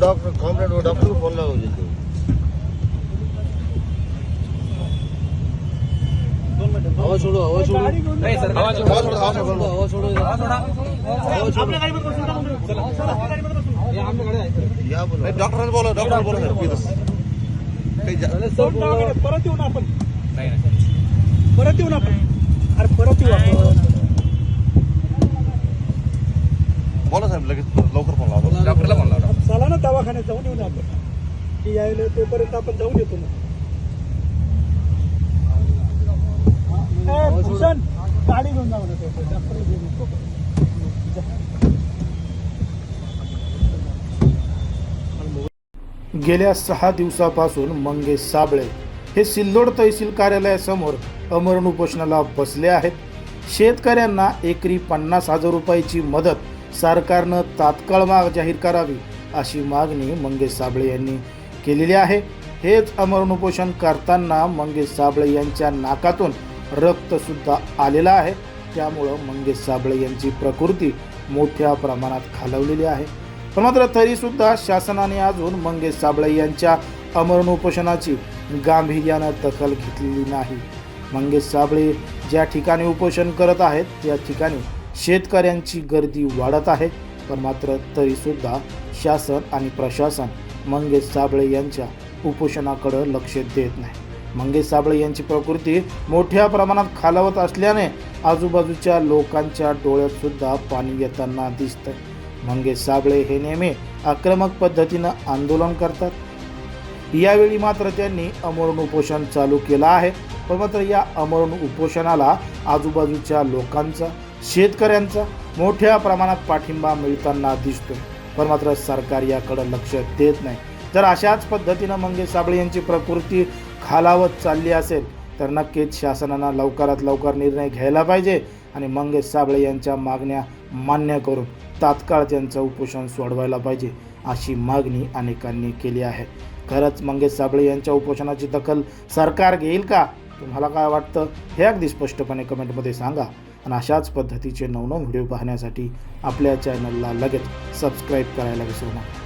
Doctor complete doctor phone phone हवा छोडो हवा छोडो हवा छोडो हवा छोडो हवा छोडो हवा छोडो या बोलो. डॉक्टरांना बोला डॉक्टर बोला परत येऊ ना आपण परत येऊ ना आपण. अरे परत येऊ आपण. बोला साहेब लगेच लवकर फोन लावतो डॉक्टरला फोन लावतो चला ना दवाखान्यात जाऊन येऊ ना आपण. की यायला तोपर्यंत आपण जाऊन येतो ना गाडी घेऊन जाऊ गेल्या सहा दिवसापासून मंगेश साबळे हे सिल्लोड तहसील कार्यालयासमोर अमरण उपोषणाला बसले आहेत. शेतकऱ्यांना एकरी पन्नास हजार रुपयाची मदत सरकारनं तात्काळ माग जाहीर करावी अशी मागणी मंगेश साबळे यांनी केलेली आहे. हेच अमरण उपोषण करताना मंगेश साबळे यांच्या नाकातून रक्तसुद्धा आलेलं आहे. त्यामुळं मंगेश साबळे यांची प्रकृती मोठ्या प्रमाणात खालवलेली आहे. पण मात्र तरीसुद्धा शासनाने अजून मंगेश साबळे यांच्या अमरण उपोषणाची गांभीर्यानं दखल घेतलेली नाही. मंगेश साबळे ज्या ठिकाणी उपोषण करत आहेत त्या ठिकाणी शेतकऱ्यांची गर्दी वाढत आहे. पण मात्र तरीसुद्धा शासन आणि प्रशासन मंगेश साबळे यांच्या उपोषणाकडं लक्ष देत नाही. मंगेश साबळे यांची प्रकृती मोठ्या प्रमाणात खालावत असल्याने आजूबाजूच्या लोकांच्या डोळ्यात सुद्धा पाणी येताना दिसतं मंगेश साबळे हे नेहमी आक्रमक पद्धतीनं आंदोलन करतात. यावेळी मात्र त्यांनी अमरण उपोषण चालू केलं आहे. पण मात्र या अमरण उपोषणाला आजूबाजूच्या लोकांचा शेतकऱ्यांचा मोठ्या प्रमाणात पाठिंबा मिळताना दिसतो पण मात्र सरकार याकडं लक्ष देत नाही. तर अशाच पद्धतीनं मंगेश साबळे यांची प्रकृती खालावत चालली असेल तर नक्कीच शासनानं लवकरात लवकर निर्णय घ्यायला पाहिजे आणि मंगेश साबळे यांच्या मागण्या मान्य करून तात्काळ त्यांचं उपोषण सोडवायला पाहिजे अशी मागणी अनेकांनी केली आहे. खरंच मंगेश साबळे यांच्या उपोषणाची दखल सरकार घेईल का? तुम्हाला काय वाटतं? हे अगदी स्पष्टपणे कमेंटमध्ये सांगा. आणि अशाच पद्धतीचे नवनव व्हिडिओ पाहण्यासाठी आपल्या चॅनलला लगेच सबस्क्राईब करायला विसरू नका.